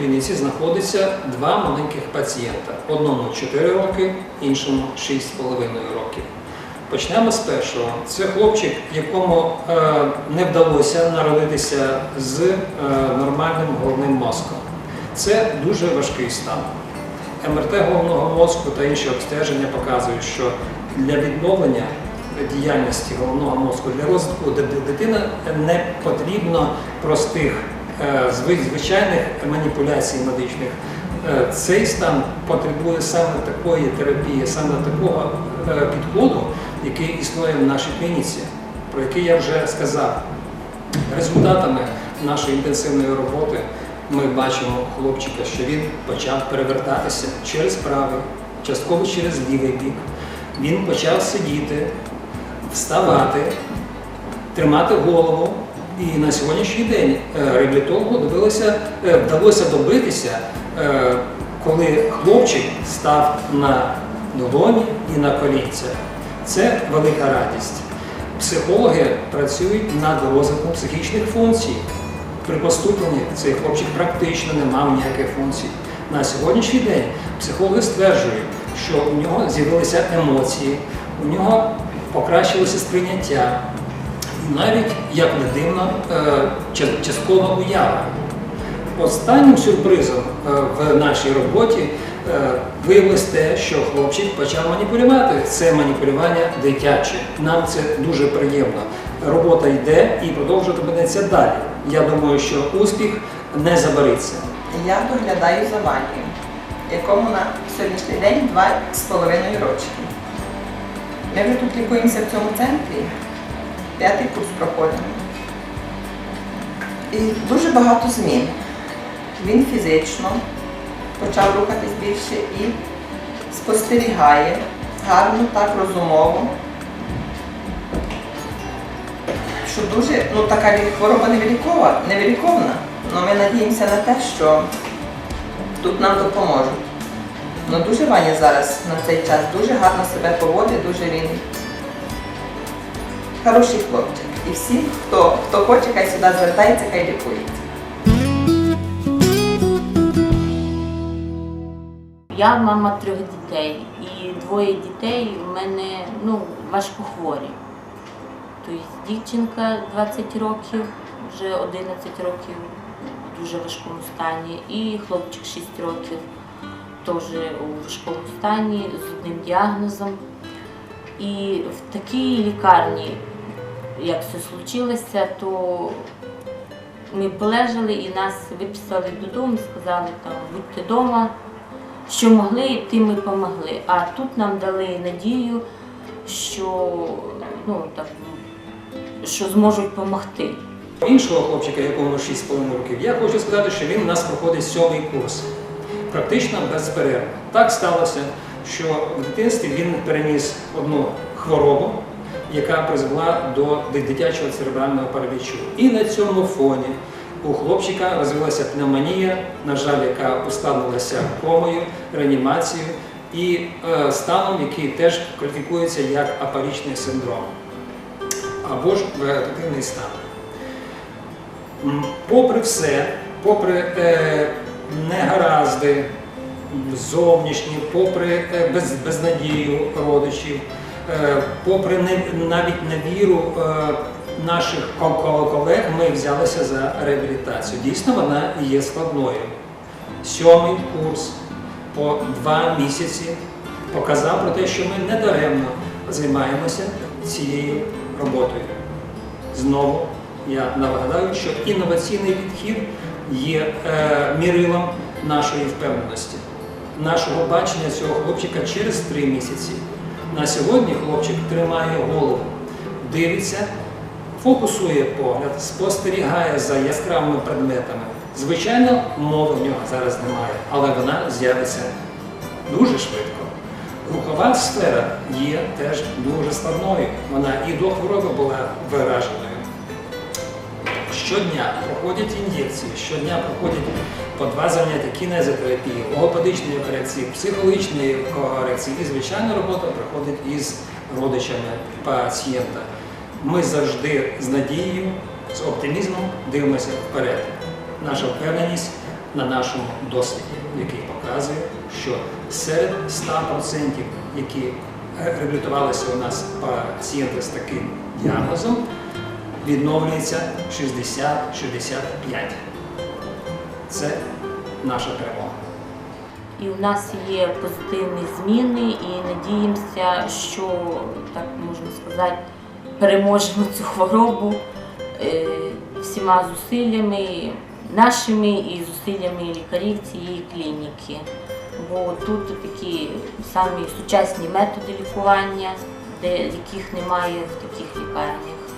клініці знаходиться два маленьких пацієнта. Одному 4 роки, іншому 6,5 років. Почнемо з першого. Це хлопчик, якому е, не вдалося народитися з е, нормальним головним мозком. Це дуже важкий стан. МРТ головного мозку та інші обстеження показують, що для відновлення діяльності головного мозку для розвитку ди- ди- не потрібно простих звичайних маніпуляцій медичних. Е, Цей стан потребує саме такої терапії, саме такого е, підходу, який існує в нашій клініці, про який я вже сказав. Результатами нашої інтенсивної роботи ми бачимо хлопчика, що він почав перевертатися через правий, частково через лівий бік. Він почав сидіти, вставати, тримати голову. І на сьогоднішній день е, реабілітологу добилося, е, вдалося добитися, е, коли хлопчик став на долоні і на колінця. Це велика радість. Психологи працюють над розвитком психічних функцій. При поступленні цей хлопчик практично не мав ніяких функцій. На сьогоднішній день психологи стверджують, що у нього з'явилися емоції, у нього покращилося сприйняття, навіть, як не дивно, е, ча- часткова уява. Останнім сюрпризом е, в нашій роботі е, виявилось те, що хлопчик почав маніпулювати. Це маніпулювання дитяче. Нам це дуже приємно. Робота йде і продовжуватиметься далі. Я думаю, що успіх не забариться. Я доглядаю за Ванією, якому на сьогоднішній день два з половиною рочки. Ми тут лікуємося в цьому центрі, п'ятий курс проходимо. І дуже багато змін. Він фізично почав рухатись більше і спостерігає гарно, так розумово. Що дуже, ну така хвороба невилікова, невиліковна. але ми надіємося на те, що тут нам допоможуть. Ну дуже Ваня зараз на цей час дуже гарно себе поводить, дуже він хороший хлопчик. І всі, хто, хто хоче, хай сюди звертається, хай лікується. Я мама трьох дітей, і двоє дітей у мене ну, важкохворі. Тобто дівчинка 20 років, вже 11 років в дуже важкому стані, і хлопчик 6 років теж у важкому стані з одним діагнозом. І в такій лікарні, як все случилося, то ми полежали і нас виписали додому, сказали, там, будьте вдома, що могли, тим ми допомогли. А тут нам дали надію, що, ну, так, що зможуть допомогти. Іншого хлопчика, якому 6,5 років, я хочу сказати, що він у нас проходить сьомий курс, практично безперервно. Так сталося, що в дитинстві він переніс одну хворобу, яка призвела до дитячого церебрального паралічу. І на цьому фоні у хлопчика розвилася пневмонія, на жаль, яка ускладнилася комою, реанімацією і е, станом, який теж кваліфікується як апарічний синдром або ж вегетативний стан. Попри все, попри е, негаразди зовнішні, попри е, без, безнадію родичів, попри навіть невіру е, наших ко- ко- колег, ми взялися за реабілітацію. Дійсно, вона є складною. Сьомий курс по два місяці показав про те, що ми недаремно займаємося цією роботою. Знову я нагадаю, що інноваційний підхід є е, мірилом нашої впевненості, нашого бачення цього хлопчика через три місяці. На сьогодні хлопчик тримає голову, дивиться, фокусує погляд, спостерігає за яскравими предметами. Звичайно, мови в нього зараз немає, але вона з'явиться дуже швидко. Рухова сфера є теж дуже складною. Вона і до хвороби була вираженою. Щодня проходять ін'єкції, щодня проходять по два заняття кінезотерапії, логопедичної корекції, психологічної корекції. І звичайна робота проходить із родичами пацієнта. Ми завжди з надією, з оптимізмом дивимося вперед. Наша впевненість на нашому досвіді, який показує, що серед 100%, які реабілітувалися у нас пацієнти з таким діагнозом, відновлюється 60-65. Це наша перемога. І у нас є позитивні зміни, і надіємося, що так можна сказати, переможемо цю хворобу е, всіма зусиллями нашими і зусиллями лікарів цієї клініки. Бо тут такі самі сучасні методи лікування, де яких немає в таких лікарнях.